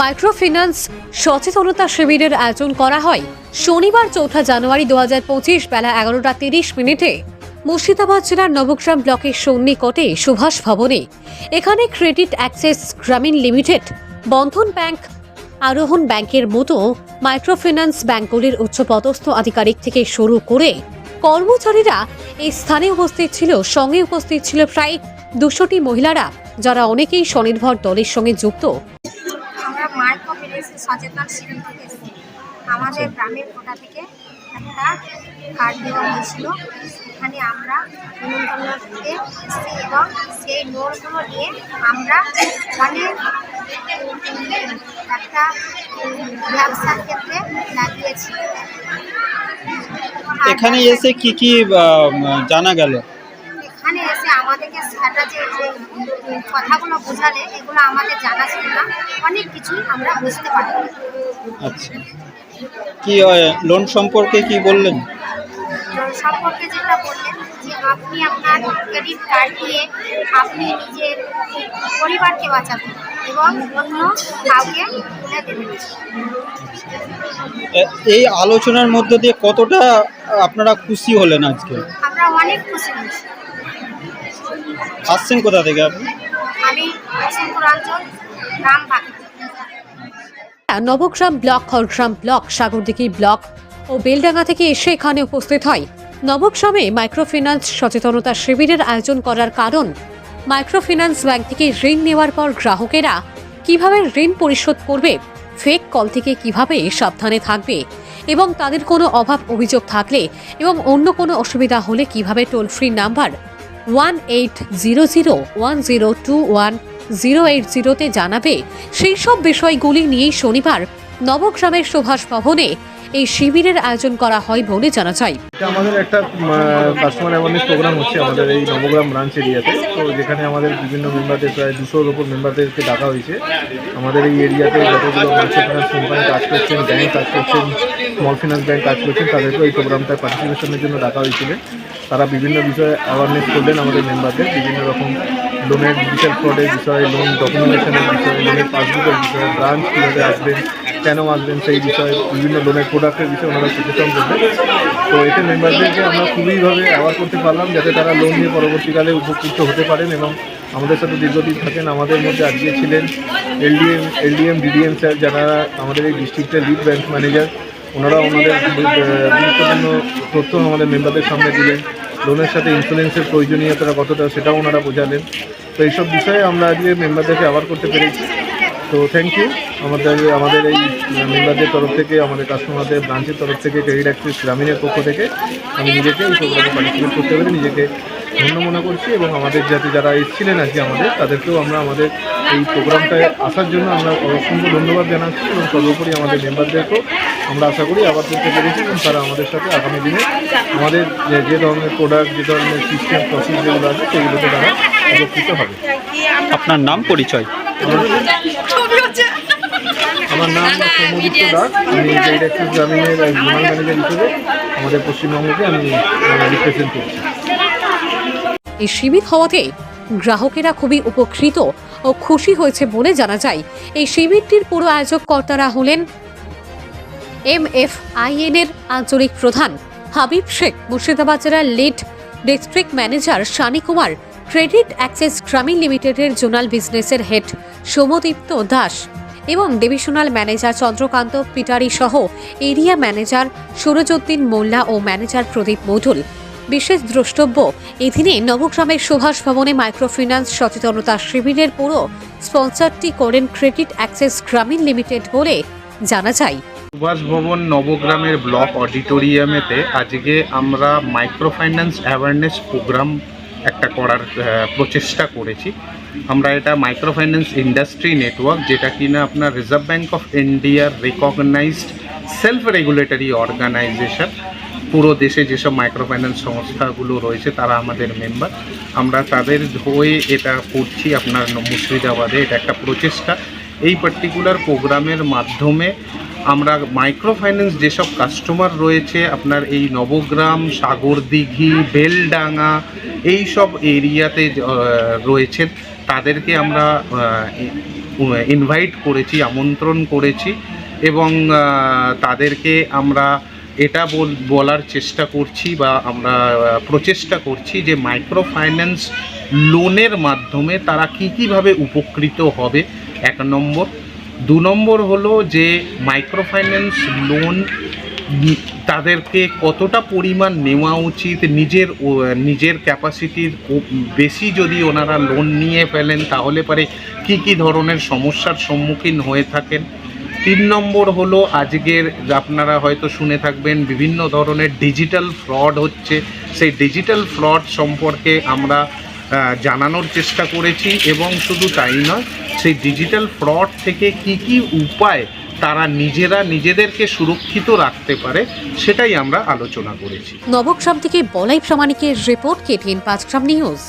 Microfinance সচেতনতা শিবিরের আয়োজন করা হয়। শনিবার চৌঠা জানুয়ারি দু হাজার পঁচিশ বেলা এগারোটা তিরিশ মিনিটে মুর্শিদাবাদ জেলার নবগ্রাম ব্লকের সন্নিকটে সুভাষ ভবনে। এখানে credit access Grameen limited, Bandhan bank, Arohan ব্যাংকের মতো মাইক্রোফিন্যান্স ব্যাংকগুলির উচ্চপদস্থ আধিকারিক থেকে শুরু করে কর্মচারীরা এই স্থানে উপস্থিত ছিল। সঙ্গে উপস্থিত ছিল প্রায় দুশোটি মহিলারা, যারা অনেকেই স্বনির্ভর দলের সঙ্গে যুক্ত। সচেতন শিবির থেকে আমাদের গ্রামের কোটা থেকে একটা কার্ড দেওয়া হয়েছিল। সেখানে আমরা নিমন্ত্রণ থেকে এসেছি এবং সেই লোনগুলো নিয়ে আমরা অনেক একটা ব্যবসার ক্ষেত্রে লাগিয়েছি। এখানে এসে কি কি জানা গেল? যে যে কথাগুলো বোঝালে এগুলো আমাদের জানা ছিল না অনেক কিছুই আমরা বুঝতে পারি আচ্ছা। কি লোন সম্পর্কে কি বললেন? সম্পর্কে যেটা বললেন যে আপনি আপনার ক্রেডিট কার্ড দিয়ে আপনি নিজের পরিবারকে বাঁচাবেন এবং অন্য কাউকে তুলে দেবেন। এই আলোচনার মধ্য দিয়ে কতটা আপনারা খুশি হলেন আজকে? আমরা অনেক খুশি হয়েছি। আসছেন কোথা থেকে আপনি? আমি অঞ্চল গ্রাম বাকি Nabagram block Khargram block Sagardighi block ও বেলডাঙ্গা থেকে এসে এখানে উপস্থিত হয়। নবগ্রামে মাইক্রোফিন্যান্স সচেতনতা শিবিরের আয়োজন করার কারণ মাইক্রোফিন্যান্স ব্যাংক থেকে ঋণ নেওয়ার পর গ্রাহকেরা কীভাবে ঋণ পরিশোধ করবে ফেক কল থেকে কীভাবে সাবধানে থাকবে এবং তাদের কোনো অভাব অভিযোগ থাকলে এবং অন্য কোনো অসুবিধা হলে কীভাবে toll free number one eight zero zero one zero two one zero eight জিরোতে জানাবে, সেই সব বিষয়গুলি নিয়েই শনিবার নবগ্রামের সুভাষ ভবনে এই শিবিরের আয়োজন করা হয় বলে জানা যায়। আমাদের একটা কাস্টমার অ্যাওয়ারনেস প্রোগ্রাম হচ্ছে আমাদের এই নবগ্রাম ব্রাঞ্চ এরিয়াতে। তো যেখানে আমাদের বিভিন্ন মেম্বারদের প্রায় দুশোর ওপর মেম্বারদেরকে ডাকা হয়েছে। আমাদের এই এরিয়াতে যতগুলো মাইক্রো ফিনান্স কোম্পানি কাজ করছেন ব্যাংক কাজ করছেন স্মল ফিনান্স ব্যাংক কাজ করছেন, তাদেরকেও এই প্রোগ্রামটায় পার্টিসিপেশনের জন্য ডাকা হয়েছিল। তারা বিভিন্ন বিষয়ে অ্যাওয়ারনেস করলেন আমাদের মেম্বারদের বিভিন্ন রকম লোনের ডিজিটাল ফ্রডের বিষয়ে লোন ডকুমেন্টেশনের বিষয়ে লোনের পাসবুকের বিষয়ে ব্রাঞ্চ কীভাবে আসবেন কেন আসবেন সেই বিষয়ে, বিভিন্ন লোনের প্রোডাক্টের বিষয়ে ওনারা সচেতন করবেন। তো এতে মেম্বারদেরকে আমরা খুবইভাবে অ্যাওয়ার করতে পারলাম যাতে তারা লোন নিয়ে পরবর্তীকালে উপকৃত হতে পারেন এবং আমাদের সাথে দীর্ঘদিন থাকেন, আমাদের মধ্যে আজকে ছিলেন এলডিএম এলডিএম ডিডিএম স্যার যারা আমাদের এই ডিস্ট্রিক্টের লিড ব্যাংক ম্যানেজার ওনারা ওনাদের গুরুত্বপূর্ণ তথ্য আমাদের মেম্বারদের সামনে দিলেন। লোনের সাথে ইন্স্যুরেন্সের প্রয়োজনীয়তা কতটা সেটাও ওনারা বোঝালেন। তো এইসব বিষয়ে আমরা আজকে মেম্বারদেরকে অ্যাওয়ার করতে পেরেছি। তো থ্যাংক ইউ আমাদের আমাদের এই মেম্বারদের তরফ থেকে, আমাদের কাস্টমারদের ব্রাঞ্চের তরফ থেকে ক্রেডিট অ্যাক্সেস গ্রামীণের পক্ষ থেকে আমি নিজেকে এই প্রোগ্রামে পার্টিসিপেট করতে পেরে নিজেকে ধন্য মনে করছি এবং আমাদের যাতে যারা এসেছিলেন আজকে আমাদের, তাদেরকেও আমরা আমাদের এই প্রোগ্রামটায় আসার জন্য আমরা অসংখ্য ধন্যবাদ জানাচ্ছি এবং সর্বোপরি আমাদের মেম্বারদেরকেও আমরা আশা করি আবার করতে পেরেছি এবং তারা আমাদের সাথে আগামী দিনে আমাদের যে যে ধরনের প্রোডাক্ট যে ধরনের সিস্টেম প্রসেস যেগুলো আছে সেগুলোতে তারা উপকৃত হবে। আপনার নাম পরিচয়? আমার নাম সৌমদীপ্ত দাস। আমি অ্যাক্সেস গ্রামীণের জোনাল ম্যানেজার হিসেবে আমাদের পশ্চিমবঙ্গকে আমি রিপ্রেজেন্ট করছি। এই শিবির হওয়াতে গ্রাহকেরা খুবই উপকৃত ও খুশি হয়েছে বলে জানা যায়। এই শিবিরটির পুরো আয়োজক কর্তারা হলেন এম এফ আঞ্চলিক প্রধান হাবিব শেখ মুর্শিদাবাদ জেলার lead district manager Shani Kumar credit access Grameen লিমিটেডের জোনাল বিজনেসের হেড সোমদীপ্ত দাস এবং ডিভিশনাল ম্যানেজার চন্দ্রকান্ত পিটারি সহ এরিয়া ম্যানেজার সুরজউদ্দিন মোল্লা ও ম্যানেজার প্রদীপ মধুল। বিশেষ দ্রষ্টব্য এদিনে নবগ্রামের সুভাষ ভবনে মাইক্রোফিন্যান্স সচেতনতা শিবিরের পুরো স্পন্সরটি করেন ক্রেডিট অ্যাক্সেস গ্রামীণ লিমিটেড বলে জানা যায়। সুভাষ ভবন নবগ্রামের ব্লক অডিটোরিয়ামেতে আজকে আমরা মাইক্রো ফাইন্যান্স অ্যাওয়ারনেস প্রোগ্রাম একটা করার প্রচেষ্টা করেছি। আমরা এটা মাইক্রো ফাইন্যান্স ইন্ডাস্ট্রি নেটওয়ার্ক, যেটা কিনা আপনার রিজার্ভ ব্যাঙ্ক অফ ইন্ডিয়ার রিকগনাইজড সেলফ রেগুলেটরি অর্গানাইজেশন। পুরো দেশে যেসব মাইক্রো ফাইন্যান্স সংস্থাগুলো রয়েছে, তারা আমাদের মেম্বার। আমরা তাদের হয়ে এটা করছি আপনার মুর্শিদাবাদে, এটা একটা প্রচেষ্টা। এই পার্টিকুলার প্রোগ্রামের মাধ্যমে আমরা মাইক্রো ফাইন্যান্স যেসব কাস্টমার রয়েছে, আপনার এই নবগ্রাম, সাগরদিঘি, বেলডাঙ্গা এই সব এরিয়াতে রয়েছেন। তাদেরকে আমরা ইনভাইট করেছি, আমন্ত্রণ করেছি এবং তাদেরকে আমরা এটা বল- বলার চেষ্টা করছি বা আমরা প্রচেষ্টা করছি যে মাইক্রো ফাইন্যান্স লোনের মাধ্যমে তারা কী কীভাবে উপকৃত হবে। এক নম্বর। দু নম্বর হলো যে মাইক্রো ফাইন্যান্স লোন তাদেরকে কতটা পরিমাণ নেওয়া উচিত, নিজের নিজের ক্যাপাসিটির বেশি যদি ওনারা লোন নিয়ে ফেলেন তাহলে পরে কি কি ধরনের সমস্যার সম্মুখীন হয়ে থাকেন। তিন নম্বর হলো আজকের আপনারা হয়তো শুনে থাকবেন বিভিন্ন ধরনের ডিজিটাল ফ্রড হচ্ছে। সেই ডিজিটাল ফ্রড সম্পর্কে আমরা জানানোর চেষ্টা করেছি এবং শুধু তাই নয়, সেই ডিজিটাল ফ্রড থেকে কি কি উপায় তারা নিজেরা নিজেদেরকে সুরক্ষিত রাখতে পারে, সেটাই আমরা আলোচনা করেছি। নবগ্রাম থেকে বলাই প্রামাণিকের রিপোর্ট কেটিএন পাঁচগ্রাম নিউজ।